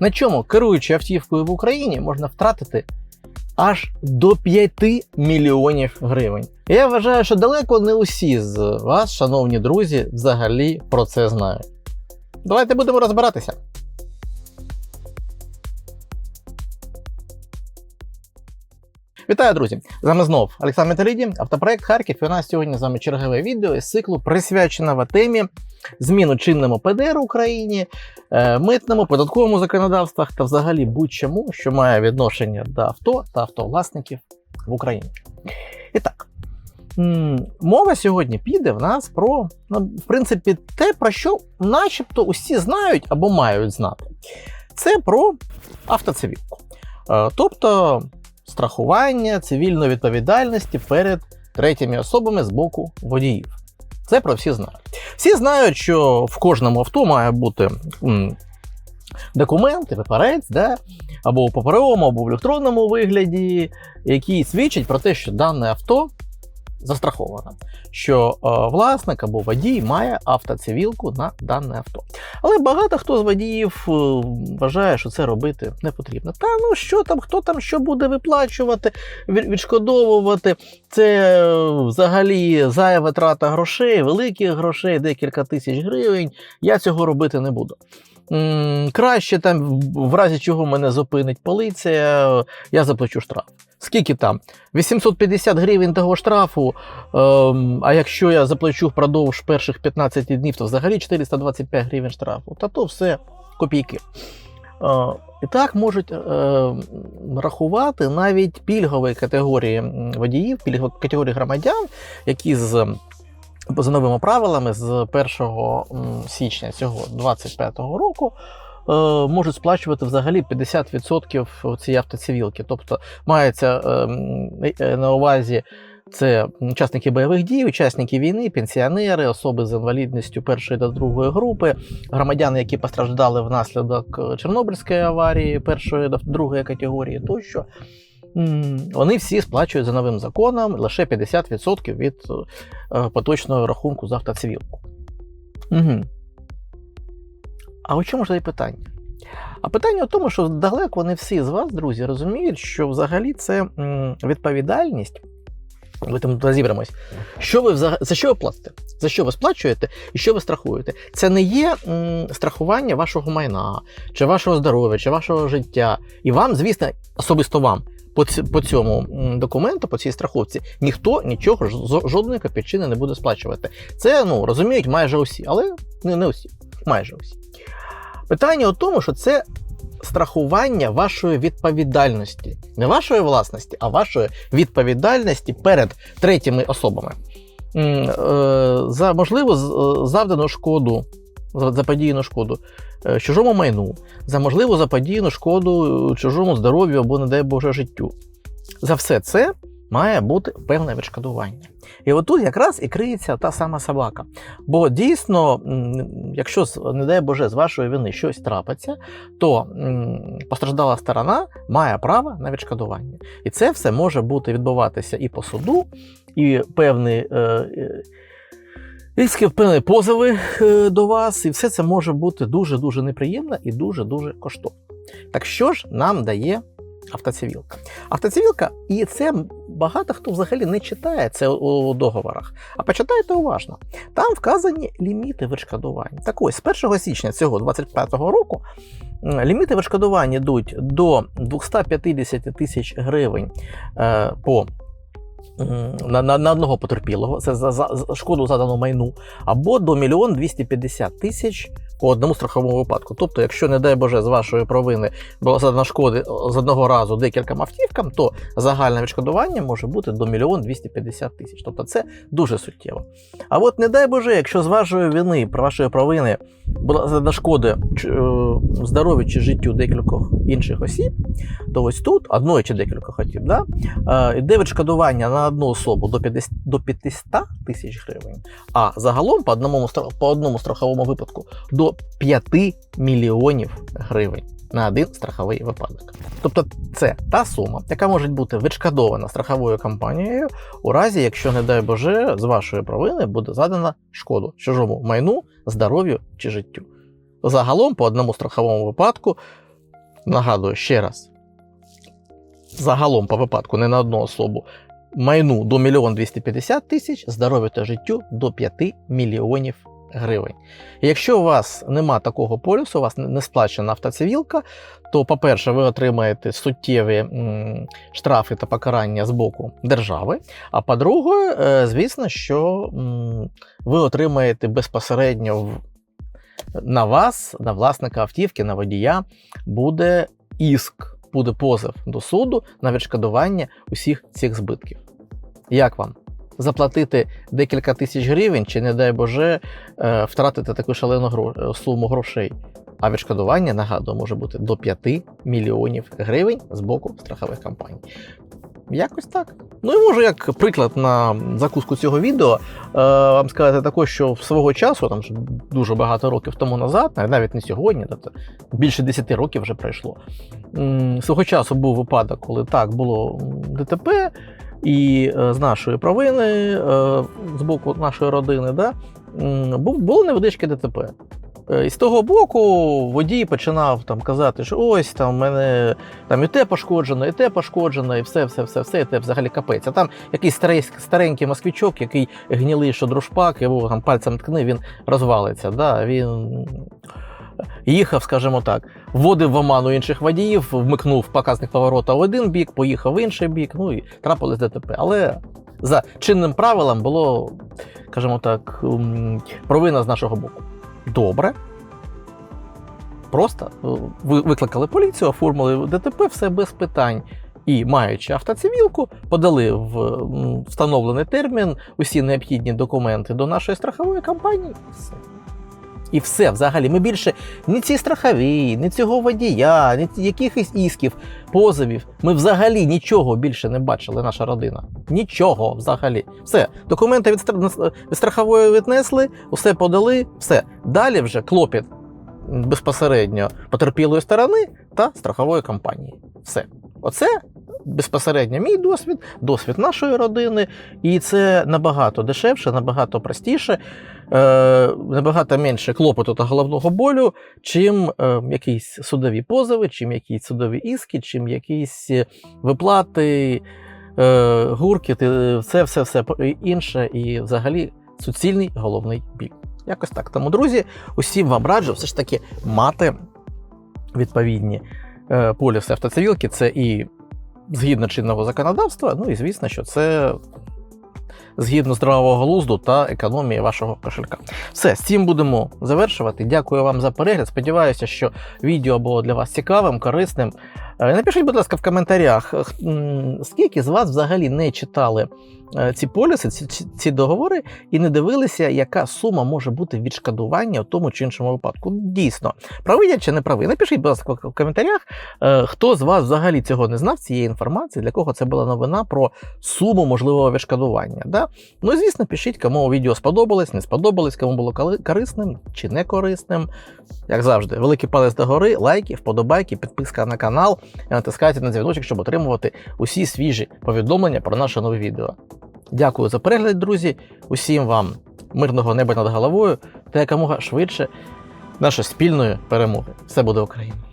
на чому керуючи автівкою в Україні можна втратити аж до 5 мільйонів гривень. Я вважаю, що далеко не усі з вас, шановні друзі, взагалі про це знають. Давайте будемо розбиратися. Вітаю, друзі! З вами знов Олександр Металіді, автопроект Харків. І у нас сьогодні з вами чергове відео із циклу присвяченого темі зміну чинному ПДР в Україні, е, митному, податковому законодавствах та взагалі будь-чому, що має відношення до авто та автовласників в Україні. І так, мова сьогодні піде в нас про, в принципі, те, про що начебто усі знають або мають знати. Це про автоцивілку. Е, Тобто страхування цивільної відповідальності перед третіми особами з боку водіїв. Це про всі знають. Всі знають, що в кожному авто має бути м, документ, паперець, да? або у паперовому, або в електронному вигляді, який свідчить про те, що дане авто застраховано, що е, власник або водій має автоцивілку на дане авто. Але багато хто з водіїв е, вважає, що це робити не потрібно. Та ну що там, хто там що буде виплачувати, від- відшкодовувати. Це е, взагалі зайва трата грошей, великих грошей, декілька тисяч гривень. Я цього робити не буду. Краще там, в разі чого мене зупинить поліція, я заплачу штраф. Скільки там? 850 гривень того штрафу. Ем, а якщо я заплачу впродовж перших 15 днів, то взагалі 425 гривень штрафу. Та то все копійки. Е, і так можуть е, рахувати навіть пільгові категорії водіїв, пільгові категорії громадян, які з за новими правилами з 1 січня цього 25 року. е, Можуть сплачувати взагалі 50% цієї автоцивілки. Тобто мається ем, е, на увазі це учасники бойових дій, учасники війни, пенсіонери, особи з інвалідністю першої та другої групи, громадяни, які постраждали внаслідок Чорнобильської аварії першої та другої категорії, тощо. Вони всі сплачують за новим законом лише 50% від е, поточного рахунку за автоцивілку. Угу. А у чому ж тоді питання? А питання в тому, що далеко не всі з вас, друзі, розуміють, що взагалі це відповідальність. Ви там розібремось. Що ви взаг... За що ви платите? За що ви сплачуєте і що ви страхуєте? Це не є страхування вашого майна, чи вашого здоров'я, чи вашого життя. І вам, звісно, особисто вам, по, по цьому документу, по цій страховці, ніхто нічого жодної копійчини не буде сплачувати. Це ну, розуміють майже усі, але не, не усі, майже усі. Питання у тому, що це страхування вашої відповідальності, не вашої власності, а вашої відповідальності перед третіми особами. Е, За можливо е, завдану шкоду, за- заподіяну шкоду е, чужому майну, за можливо заподіяну шкоду е, чужому здоров'ю або, не дай Боже, життю. За все це має бути певне відшкодування. І отут якраз і криється та сама собака. Бо дійсно, якщо, не дай Боже, з вашої вини щось трапиться, то постраждала сторона має право на відшкодування. І це все може бути відбуватися і по суду, і певні. Різкі певні позови е, до вас, і все це може бути дуже-дуже неприємно і дуже-дуже коштовно. Так що ж нам дає автоцивілка? Автоцивілка, і це багато хто взагалі не читає це у договорах. А почитайте уважно. Там вказані ліміти відшкодування. Так ось, з 1 січня цього 25 року ліміти відшкодування йдуть до 250 тисяч гривень е, по. М, На, на, на одного потерпілого, це за, за шкоду задану майну, або до 1 250 тисяч по одному страховому випадку. Тобто, якщо, не дай Боже, з вашої провини було задано шкоди з одного разу декільком автівкам, то загальне відшкодування може бути до 1 250 тисяч. Тобто це дуже суттєво. А от не дай Боже, якщо з вашої вини, про вашої провини була задана шкода е, здоров'ю чи життю декількох інших осіб, то ось тут одної чи декількох осіб, да, е, йде відшкодування на одну особу до 50, до 500 тисяч гривень, а загалом по одному, по одному страховому випадку до 5 мільйонів гривень на один страховий випадок. Тобто це та сума, яка може бути відшкодована страховою компанією у разі, якщо, не дай Боже, з вашої провини буде задана шкоду чужому майну, здоров'ю чи життю. Загалом по одному страховому випадку нагадую ще раз, загалом по випадку не на одну особу, майну до 1 250 тисяч, здоров'ю та життю до 5 мільйонів гривень. Якщо у вас нема такого полюсу, у вас не- сплачена автоцивілка, то, по-перше, ви отримаєте суттєві штрафи та покарання з боку держави. А по-друге, е, звісно, що ви отримаєте безпосередньо на вас, на власника автівки, на водія, буде іск, буде позов до суду на відшкодування усіх цих збитків. Як вам? Заплатити декілька тисяч гривень, чи, не дай Боже, е, втратити таку шалену суму грошей. А відшкодування, нагадую, може бути до 5 мільйонів гривень з боку страхових компаній. Якось так. Ну і можу як приклад на закуску цього відео е, вам сказати також, що свого часу, там вже дуже багато років тому назад, навіть не сьогодні, тобто більше 10 років вже пройшло. Свого часу був випадок, коли так було ДТП, і е, з нашої провини, е, з боку нашої родини, да, було невеличке ДТП. Е, І з того боку водій починав там казати, що ось там в мене там і те пошкоджено, і те пошкоджено, і все, все, все, все, і те взагалі капець. А там якийсь старий, старенький москвичок, який гнілий, що дружпак, його там пальцем ткни, він розвалиться. Да? Він їхав, скажімо так, вводив в оману інших водіїв, вмикнув показник поворота в один бік, поїхав в інший бік, ну і трапилось ДТП. Але за чинним правилам було, скажімо так, провина з нашого боку. Добре. Просто е, ви викликали поліцію, оформили ДТП, все без питань. І, маючи автоцивілку, подали в встановлений термін усі необхідні документи до нашої страхової компанії. Все. І все, взагалі, ми більше ні ці страхові, ні цього водія, ні якихось ісків, позовів. Ми взагалі нічого більше не бачили, наша родина. Нічого взагалі. Все, документи від, страхової віднесли, усе подали, все. Далі вже клопіт безпосередньо потерпілої сторони та страхової компанії. Все. Оце безпосередньо мій досвід, досвід нашої родини, і це набагато дешевше, набагато простіше, е, набагато менше клопоту та головного болю, чим е, якісь судові позови, чим якісь судові іски, чим якісь виплати, е, гурки, ти- все, все, інше, і взагалі суцільний головний біль. Якось так. Тому, друзі, усім вам раджу все ж таки мати відповідні поліси автоцивілки. Це і згідно чинного законодавства, ну і звісно, що це згідно здравого глузду та економії вашого кошелька. Все, з цим будемо завершувати. Дякую вам за перегляд. Сподіваюся, що відео було для вас цікавим, корисним. Е, Напишіть, будь ласка, в коментарях, скільки з вас взагалі не читали е, ці поліси, ці, ці- договори, і не дивилися, яка сума може бути відшкодування в тому чи іншому випадку. Дійсно, правий я чи не правий. Напишіть, будь ласка, в коментарях, е, хто з вас взагалі цього не знав, цієї інформації, для кого це була новина про суму можливого відшкодування. Да? Ну звісно, пишіть, кому відео сподобалось, не сподобалось, кому було корисним чи не корисним. Як завжди, великий палець догори, лайки, вподобайки, підписка на канал натискайте на дзвіночок, щоб отримувати усі свіжі повідомлення про наше нове відео. Дякую за перегляд, друзі. Усім вам мирного неба над головою та якомога швидше нашої спільної перемоги. Все буде Україна!